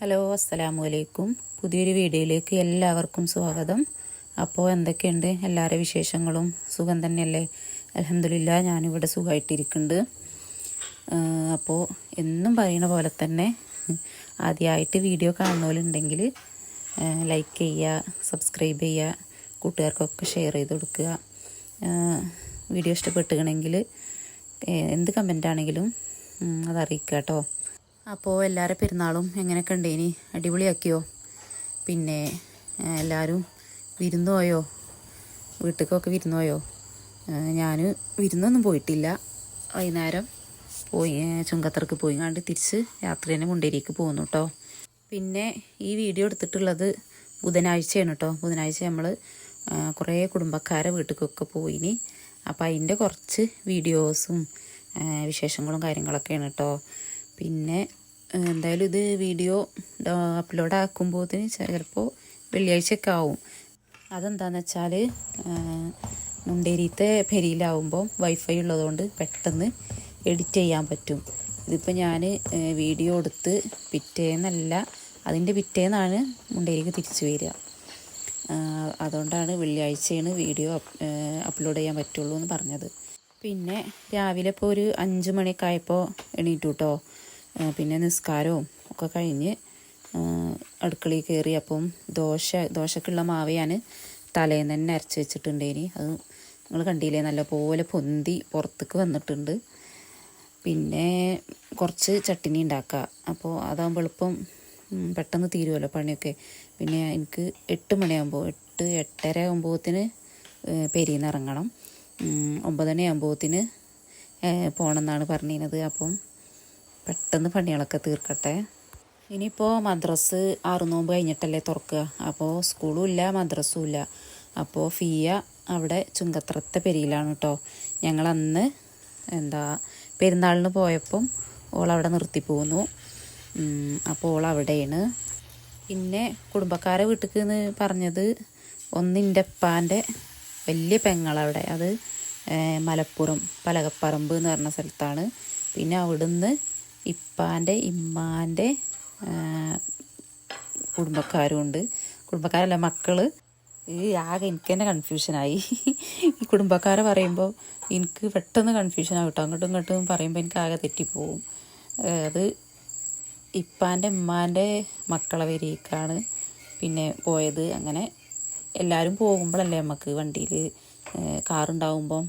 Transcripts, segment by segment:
Hello അസ്സലാമു അലൈക്കും പുതിയൊരു വീഡിയോയിലേക്ക് എല്ലാവർക്കും സ്വാഗതം. അപ്പോൾ എന്തൊക്കെയുണ്ട്? എല്ലാവരുടെ വിശേഷങ്ങളും? സുഖം തന്നെയല്ലേ? അലഹമില്ല ഞാനിവിടെ സുഖമായിട്ടിരിക്കുന്നുണ്ട് അപ്പോൾ എന്നും പറയുന്ന പോലെ തന്നെ ആദ്യമായിട്ട് വീഡിയോ കാണുന്നവരുണ്ടെങ്കിൽ ലൈക്ക് ചെയ്യുക സബ്സ്ക്രൈബ് ചെയ്യുക കൂട്ടുകാർക്കൊക്കെ ഷെയർ ചെയ്ത് കൊടുക്കുക. വീഡിയോ ഇഷ്ടപ്പെട്ടുകണമെങ്കിൽ എന്ത് കമന്റ് ആണെങ്കിലും അതറിയിക്കുക കേട്ടോ. അപ്പോൾ എല്ലാവരുടെ പെരുന്നാളും എങ്ങനെയൊക്കെ ഉണ്ടേനി അടിപൊളിയാക്കിയോ? പിന്നെ എല്ലാവരും വിരുന്ന് പോയോ? വീട്ടിലേക്കൊക്കെ വിരുന്ന് പോയോ? ഞാൻ വിരുന്നൊന്നും പോയിട്ടില്ല. വൈകുന്നേരം പോയി ചുങ്കത്തറക്ക് പോയി കണ്ട് തിരിച്ച് യാത്ര തന്നെ മുണ്ടേരിക്ക് പോകുന്നു കേട്ടോ പിന്നെ ഈ വീഡിയോ എടുത്തിട്ടുള്ളത് ബുധനാഴ്ചയാണ് കേട്ടോ ബുധനാഴ്ച നമ്മൾ കുറേ കുടുംബക്കാരെ വീട്ടിലേക്കൊക്കെ പോയിനി. അപ്പോൾ അതിന്റെ കുറച്ച് വീഡിയോസും വിശേഷങ്ങളും കാര്യങ്ങളൊക്കെയാണ് കേട്ടോ പിന്നെ എന്തായാലും ഇത് വീഡിയോ അപ്ലോഡ് ആക്കുമ്പോഴത്തേന് ചിലപ്പോൾ വെള്ളിയാഴ്ചയൊക്കെ ആവും അതെന്താണെന്ന് വെച്ചാൽ മുണ്ടേരിത്തെ പെരിയിലാവുമ്പോൾ വൈഫൈ ഉള്ളതുകൊണ്ട് പെട്ടെന്ന് എഡിറ്റ് ചെയ്യാൻ പറ്റും. ഇതിപ്പോൾ ഞാൻ വീഡിയോ എടുത്ത് പിറ്റേന്നല്ല അതിന്റെ പിറ്റേന്നാണ് മുണ്ടേരിക്ക് തിരിച്ചു വരിക. അതുകൊണ്ടാണ് വെള്ളിയാഴ്ചയാണ് വീഡിയോ അപ്ലോഡ് ചെയ്യാൻ പറ്റുള്ളൂ എന്ന് പറഞ്ഞത്. പിന്നെ രാവിലെ ഇപ്പോൾ ഒരു അഞ്ച് മണിയൊക്കെ ആയപ്പോൾ എണീറ്റു കേട്ടോ പിന്നെ നിസ്കാരവും ഒക്കെ കഴിഞ്ഞ് അടുക്കളയിൽ കയറി. അപ്പം ദോശ ദോശക്കുള്ള മാവ് ഞാൻ തലേന്ന് തന്നെ അരച്ച് വെച്ചിട്ടുണ്ടേനി. അത് നിങ്ങൾ കണ്ടില്ലേ നല്ല പോലെ പൊന്തി പുറത്തേക്ക് വന്നിട്ടുണ്ട്. പിന്നെ കുറച്ച് ചട്ടിനി ഉണ്ടാക്കുക. അപ്പോൾ അതാകുമ്പോൾ എളുപ്പം പെട്ടെന്ന് തീരുമല്ലോ പണിയൊക്കെ. പിന്നെ എനിക്ക് എട്ട് മണിയാകുമ്പോൾ എട്ട് എട്ടര ആകുമ്പോഴത്തിന് പെരിയിൽ നിന്ന് ഇറങ്ങണം. ഉം, ഒമ്പതര ആകുമ്പോഴത്തിന് പോകണം എന്നാണ് പറഞ്ഞിരുന്നത്. അപ്പം പെട്ടെന്ന് പണികളൊക്കെ തീർക്കട്ടെ. ഇനിയിപ്പോൾ മദ്രസ് ആറ് നോമ്പ് കഴിഞ്ഞിട്ടല്ലേ തുറക്കുക. അപ്പോൾ സ്കൂളും ഇല്ല മദ്രസ്സും ഇല്ല. അപ്പോൾ ഫിയ അവിടെ ചുങ്കത്രത്തെ പെരിയിലാണ് കേട്ടോ ഞങ്ങളന്ന് എന്താ പെരുന്നാളിന് പോയപ്പം ഓൾ അവിടെ നിർത്തി പോന്നു. അപ്പോൾ ഓൾ അവിടെയാണ്. പിന്നെ കുടുംബക്കാരെ വീട്ടിൽ എന്ന് പറഞ്ഞത് ഒന്നിന്റെ അപ്പാന്റെ വലിയ പെങ്ങളവിടെ അത് മലപ്പുറം പലകപ്പറമ്പ് എന്ന് പറഞ്ഞ സ്ഥലത്താണ്. പിന്നെ അവിടുന്ന് ഇപ്പാന്റെ ഇമ്മാന്റെ ഏഹ്, കുടുംബക്കാരും ഉണ്ട് കുടുംബക്കാരല്ല മക്കൾ ഈ ആകെ എനിക്ക് തന്നെ കൺഫ്യൂഷനായി ഈ കുടുംബക്കാരെ പറയുമ്പോൾ എനിക്ക് പെട്ടെന്ന് കൺഫ്യൂഷൻ ആകും കേട്ടോ. അങ്ങോട്ടും ഇങ്ങോട്ടും പറയുമ്പോൾ എനിക്ക് ആകെ തെറ്റിപ്പോവും. അത് ഇപ്പാന്റെ ഉമ്മാന്റെ മക്കളെ വരിക്കാണ് പിന്നെ പോയത്. അങ്ങനെ എല്ലാവരും പോകുമ്പോഴല്ലേ നമുക്ക് വണ്ടിയിൽ കാറുണ്ടാവുമ്പം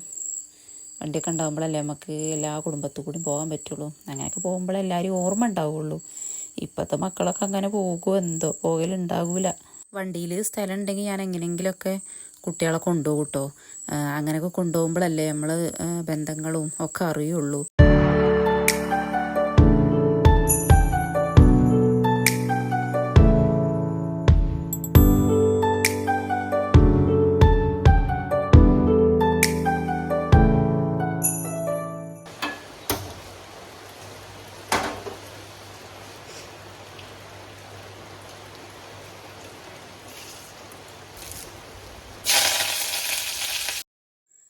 വണ്ടിയൊക്കെ ഉണ്ടാകുമ്പോഴല്ലേ നമുക്ക് എല്ലാ കുടുംബത്തു കൂടി പോകാൻ പറ്റുള്ളൂ. അങ്ങനെയൊക്കെ പോകുമ്പോൾ എല്ലാവരും ഓർമ്മ ഉണ്ടാവുള്ളൂ. ഇപ്പോഴത്തെ മക്കളൊക്കെ അങ്ങനെ പോകുമോ എന്തോ പോകലുണ്ടാകൂല വണ്ടിയിൽ സ്ഥലം ഉണ്ടെങ്കിൽ ഞാൻ എങ്ങനെയെങ്കിലുമൊക്കെ കുട്ടികളെ കൊണ്ടുപോകും കേട്ടോ. അങ്ങനെയൊക്കെ കൊണ്ടുപോകുമ്പോഴല്ലേ നമ്മൾ ബന്ധങ്ങളും ഒക്കെ അറിയുള്ളൂ.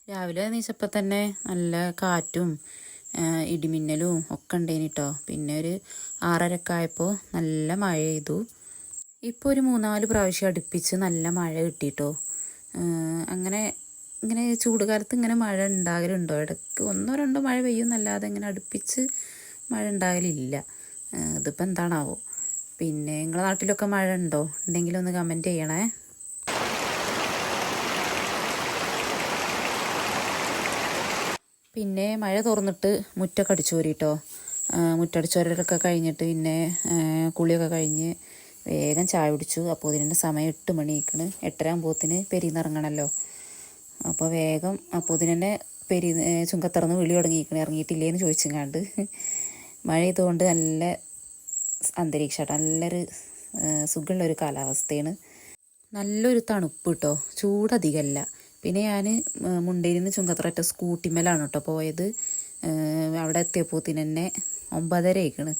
രാവിലെ എണീച്ചപ്പോൾ തന്നെ നല്ല കാറ്റും ഇടിമിന്നലും ഒക്കെ ഉണ്ടേനി കേട്ടോ പിന്നെ ഒരു ആറരക്കായപ്പോൾ നല്ല മഴ ചെയ്തു ഇപ്പോൾ ഒരു മൂന്നാൽ പ്രാവശ്യം അടുപ്പിച്ച് നല്ല മഴ കിട്ടിട്ടോ. അങ്ങനെ ഇങ്ങനെ ചൂട് കാലത്ത് ഇങ്ങനെ മഴ ഉണ്ടാകലുണ്ടോ? ഇടയ്ക്ക് ഒന്നോ രണ്ടോ മഴ പെയ്യുന്നല്ലാതെ ഇങ്ങനെ അടുപ്പിച്ച് മഴ ഉണ്ടാകലില്ല. ഇതിപ്പോൾ എന്താണാവോ? പിന്നെ നിങ്ങളുടെ നാട്ടിലൊക്കെ മഴ ഉണ്ടോ? ഉണ്ടെങ്കിൽ ഒന്ന് കമന്റ് ചെയ്യണേ. പിന്നെ മഴ തുറന്നിട്ട് മുറ്റൊക്കെ അടിച്ചു കോരിട്ടോ മുറ്റടിച്ചോരലൊക്കെ കഴിഞ്ഞിട്ട് പിന്നെ കുളിയൊക്കെ കഴിഞ്ഞ് വേഗം ചായ കുടിച്ചു. അപ്പോൾ ഇതിന്റെ സമയം എട്ട് മണിക്കണ് എട്ടരാകുമ്പോത്തിന് പെരിന്നിറങ്ങണമല്ലോ അപ്പോൾ വേഗം അപ്പോൾ ഇതിനെ പെരി ചുങ്കത്തിറന്ന് വിളി തുടങ്ങിയിരിക്കണേ ഇറങ്ങിയിട്ടില്ലേന്ന് ചോദിച്ചെങ്ങാണ്ട്. മഴ ചെയ്തുകൊണ്ട് നല്ല അന്തരീക്ഷമാട്ടോ നല്ലൊരു സുഖമുള്ളൊരു കാലാവസ്ഥയാണ്. നല്ലൊരു തണുപ്പ് കേട്ടോ ചൂടധികമല്ല പിന്നെ ഞാൻ മുണ്ടയിൽ നിന്ന് ചുങ്കത്തററ്റ സ്കൂട്ടിമേലാണ് കേട്ടോ പോയത്. അവിടെ എത്തിയപ്പോത്തിന് തന്നെ ഒമ്പതര ആയിക്കണ്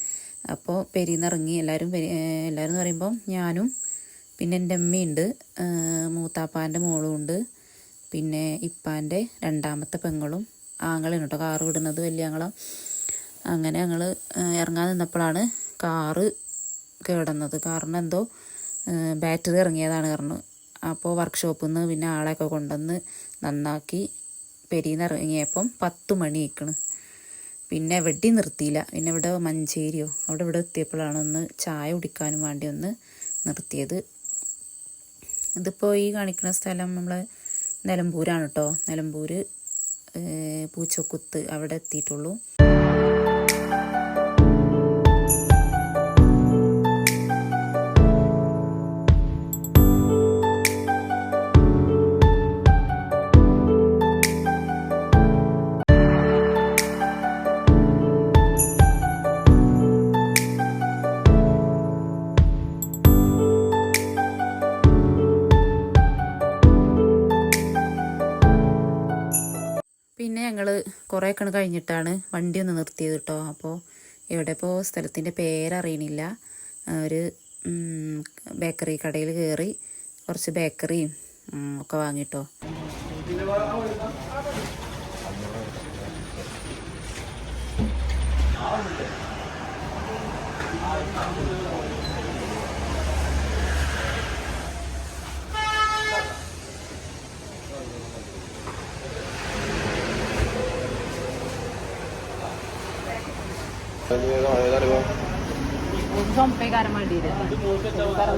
അപ്പോൾ പെരിന്നിറങ്ങി എല്ലാവരും പെരി എല്ലാവരും എന്ന് പറയുമ്പം ഞാനും പിന്നെ എന്റെ അമ്മയുണ്ട് മൂത്താപ്പാന്റെ മോളും ഉണ്ട് പിന്നെ ഇപ്പാന്റെ രണ്ടാമത്തെ പെങ്ങളും ആങ്ങളാണ് കേട്ടോ കാറ് വിടുന്നത് വലിയ ആങ്ങളും. അങ്ങനെ ഞങ്ങൾ ഇറങ്ങാൻ നിന്നപ്പോഴാണ് കാറ് കേടുന്നത്. കാരണം എന്തോ ബാറ്ററി ഇറങ്ങിയതാണ് പറഞ്ഞു. അപ്പോൾ വർക്ക്ഷോപ്പിൽ നിന്ന് പിന്നെ ആളെയൊക്കെ കൊണ്ടുവന്ന് നന്നാക്കി പെരിന്ന് ഇറങ്ങിയപ്പം പത്ത് മണി ആയിക്കണ് പിന്നെ എവിടെയും നിർത്തിയില്ല. പിന്നെ ഇവിടെ മഞ്ചേരിയോ അവിടെ ഇവിടെ എത്തിയപ്പോഴാണ് ഒന്ന് ചായ കുടിക്കാനും വേണ്ടി ഒന്ന് നിർത്തിയത്. ഇതിപ്പോൾ ഈ കാണിക്കുന്ന സ്ഥലം നമ്മൾ നിലമ്പൂരാണ് കേട്ടോ നിലമ്പൂർ പൂച്ചക്കുത്ത് അവിടെ എത്തിയിട്ടുള്ളൂ. കുറേ കണ് കഴിഞ്ഞിട്ടാണ് വണ്ടി ഒന്ന് നിർത്തിയത് കേട്ടോ. അപ്പോൾ ഇവിടെ ഇപ്പോൾ സ്ഥലത്തിന്റെ പേരറിയണില്ല ഒരു ബേക്കറി കടയിൽ കയറി കുറച്ച് ബേക്കറിയും ഒക്കെ വാങ്ങിട്ടോ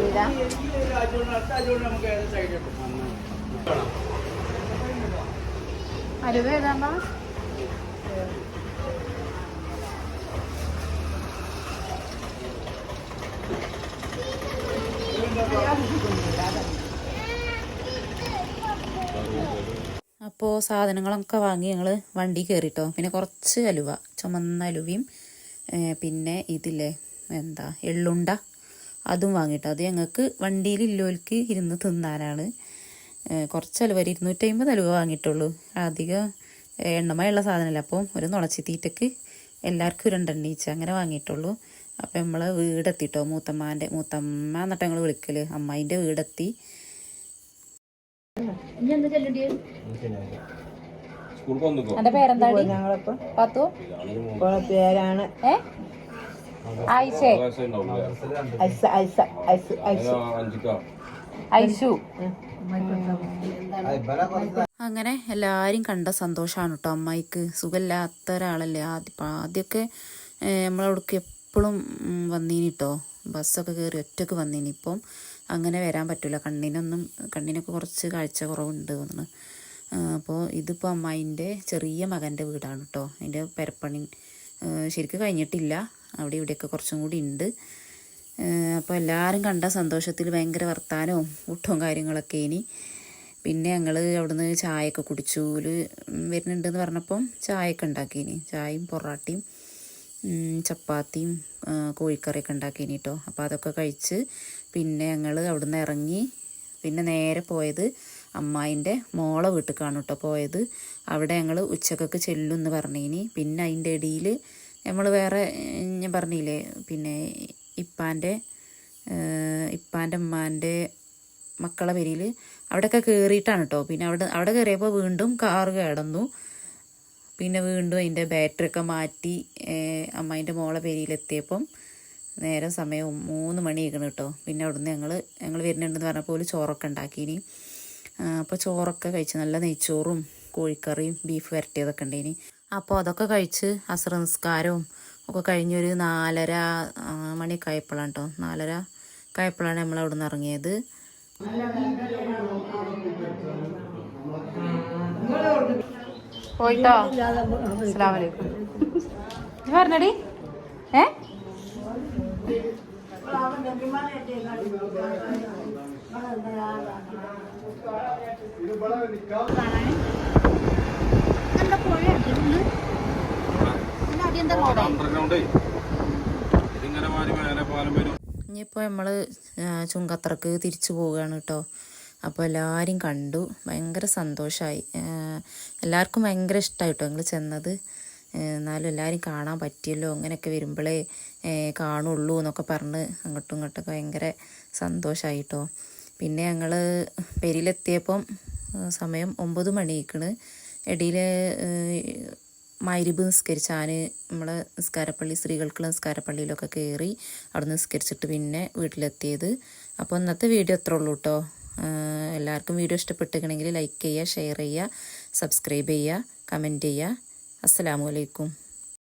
ഏതാ അപ്പോൾ സാധനങ്ങളൊക്കെ വാങ്ങി ഞങ്ങൾ വണ്ടി കയറിട്ടോ പിന്നെ കുറച്ച് അലുവ ചുമന്ന അലുവയും പിന്നെ ഇതില്ലേ എന്താ എള്ളുണ്ട. അതും വാങ്ങിയിട്ട് അത് ഞങ്ങൾക്ക് വണ്ടിയിൽ ഇല്ലോൽക്ക് ഇരുന്ന് തിന്നാനാണ്. കുറച്ചല്ല ഒരു ഇരുന്നൂറ്റമ്പത് അലുവ വാങ്ങിയിട്ടുള്ളൂ. അധികം എണ്ണമയുള്ള സാധനമല്ല. അപ്പോൾ ഒരു നുളച്ചി തീറ്റക്ക് എല്ലാവർക്കും രണ്ടെണ്ണീച്ച അങ്ങനെ വാങ്ങിയിട്ടുള്ളൂ. അപ്പം നമ്മൾ വീടെത്തിട്ടോ മൂത്തമ്മാന്റെ മൂത്തമ്മ എന്നിട്ട് ഞങ്ങൾ വിളിക്കൽ. അമ്മായിന്റെ വീടെത്തി. വന്നിക്കോ എന്റെ പേരെന്താടി? പത്തു? പേരാണ് ആയിഷേ. ഐഷു. അങ്ങനെ എല്ലാരും കണ്ട സന്തോഷാണ് കേട്ടോ അമ്മായിക്ക്. സുഖമില്ലാത്ത ഒരാളല്ലേ. ആദ്യം ആദ്യമൊക്കെ നമ്മളവിടേക്ക് എപ്പോഴും വന്നീനി കേട്ടോ ബസ്സൊക്കെ കയറി ഒറ്റയ്ക്ക് വന്നീനി. ഇപ്പം അങ്ങനെ വരാൻ പറ്റില്ല കണ്ണിനൊന്നും കണ്ണിനൊക്കെ കുറച്ച് കാഴ്ച കുറവുണ്ട് തോന്നുന്നു അപ്പോൾ ഇതിപ്പോൾ അമ്മായിന്റെ ചെറിയ മകന്റെ വീടാണ് കേട്ടോ അതിന്റെ പെരപ്പണി ശരിക്കും കഴിഞ്ഞിട്ടില്ല. അവിടെ ഇവിടെയൊക്കെ കുറച്ചും കൂടി ഉണ്ട്. അപ്പോൾ എല്ലാവരും കണ്ട സന്തോഷത്തിൽ ഭയങ്കര വർത്താനവും ഊട്ടവും കാര്യങ്ങളൊക്കെ ഇനി. പിന്നെ ഞങ്ങൾ അവിടുന്ന് ചായയൊക്കെ കുടിച്ചു. വരുന്നുണ്ടെന്ന് പറഞ്ഞപ്പം ചായയൊക്കെ ഉണ്ടാക്കിയിനി ചായയും പൊറാട്ടയും ചപ്പാത്തിയും കോഴിക്കറിയൊക്കെ ഉണ്ടാക്കിയിനി കേട്ടോ അപ്പോൾ അതൊക്കെ കഴിച്ച് പിന്നെ ഞങ്ങൾ അവിടുന്ന് ഇറങ്ങി. പിന്നെ നേരെ പോയത് അമ്മായിന്റെ മോളെ വീട്ടിലേക്കാണ് കേട്ടോ പോയത്. അവിടെ ഞങ്ങൾ ഉച്ചക്കൊക്കെ ചെല്ലും എന്ന് പറഞ്ഞിനി. പിന്നെ അതിന്റെ ഇടയിൽ നമ്മൾ വേറെ ഞാൻ പറഞ്ഞില്ലേ പിന്നെ ഇപ്പാന്റെ ഇപ്പാന്റെ ഉമ്മാന്റെ മക്കളെ പേരിൽ അവിടെയൊക്കെ കയറിയിട്ടാണ് കേട്ടോ. പിന്നെ അവിടെ അവിടെ കയറിയപ്പോൾ വീണ്ടും കാറ് കിടന്നു. പിന്നെ വീണ്ടും അതിന്റെ ബാറ്ററി ഒക്കെ മാറ്റി അമ്മായിന്റെ മോളെ പേരിലെത്തിയപ്പം നേരം സമയം മൂന്ന് മണി ആയിക്കണം കേട്ടോ. പിന്നെ അവിടുന്ന് ഞങ്ങൾ ഞങ്ങൾ വരുന്നുണ്ടെന്ന് പറഞ്ഞപ്പോൾ ഒരു ചോറൊക്കെ ഉണ്ടാക്കിനി. അപ്പോൾ ചോറൊക്കെ കഴിച്ച് നല്ല നെയ്ച്ചോറും കോഴിക്കറിയും ബീഫ് വരട്ടിയതൊക്കെ ഇനി അപ്പോൾ അതൊക്കെ കഴിച്ച് അസ്ര നിസ്കാരവും ഒക്കെ കഴിഞ്ഞൊരു നാലര മണിയൊക്കെ ആയപ്പോഴാണ് കേട്ടോ നാലര ഒക്കെ നമ്മൾ അവിടെ നിന്ന് ഇറങ്ങിയത് പോയിട്ടോ? അസ്സാം പറഞ്ഞടി. ഏ? ഇനിയിപ്പോൾ നമ്മൾ ചുങ്കത്രക്ക് തിരിച്ചു പോവുകയാണ് കേട്ടോ അപ്പോൾ എല്ലാവരും കണ്ടു. ഭയങ്കര സന്തോഷമായി എല്ലാവർക്കും ഭയങ്കര ഇഷ്ടമായി കേട്ടോ ഞങ്ങൾ ചെന്നത് എന്നാലും എല്ലാവരും കാണാൻ പറ്റിയല്ലോ. അങ്ങനെയൊക്കെ വരുമ്പോഴേ കാണുള്ളൂ എന്നൊക്കെ പറഞ്ഞ് അങ്ങോട്ടും ഇങ്ങോട്ടൊക്കെ ഭയങ്കര സന്തോഷമായി കേട്ടോ പിന്നെ ഞങ്ങൾ പെരിയിലെത്തിയപ്പം സമയം ഒമ്പത് മണിയിക്കണ്. ഇടയിൽ മൈരിബ് നിസ്കരിച്ചാൽ നമ്മൾ നിസ്കാരപ്പള്ളി സ്ത്രീകൾക്കുള്ള നിസ്കാരപ്പള്ളിയിലൊക്കെ കയറി അവിടെ നിസ്കരിച്ചിട്ട് പിന്നെ വീട്ടിലെത്തിയത്. അപ്പോൾ ഇന്നത്തെ വീഡിയോ അത്രേ ഉള്ളൂ കേട്ടോ എല്ലാവർക്കും വീഡിയോ ഇഷ്ടപ്പെട്ടിരിക്കണമെങ്കിൽ ലൈക്ക് ചെയ്യുക ഷെയർ ചെയ്യുക സബ്സ്ക്രൈബ് ചെയ്യുക കമന്റ് ചെയ്യുക. അസ്സലാമു അലൈക്കും.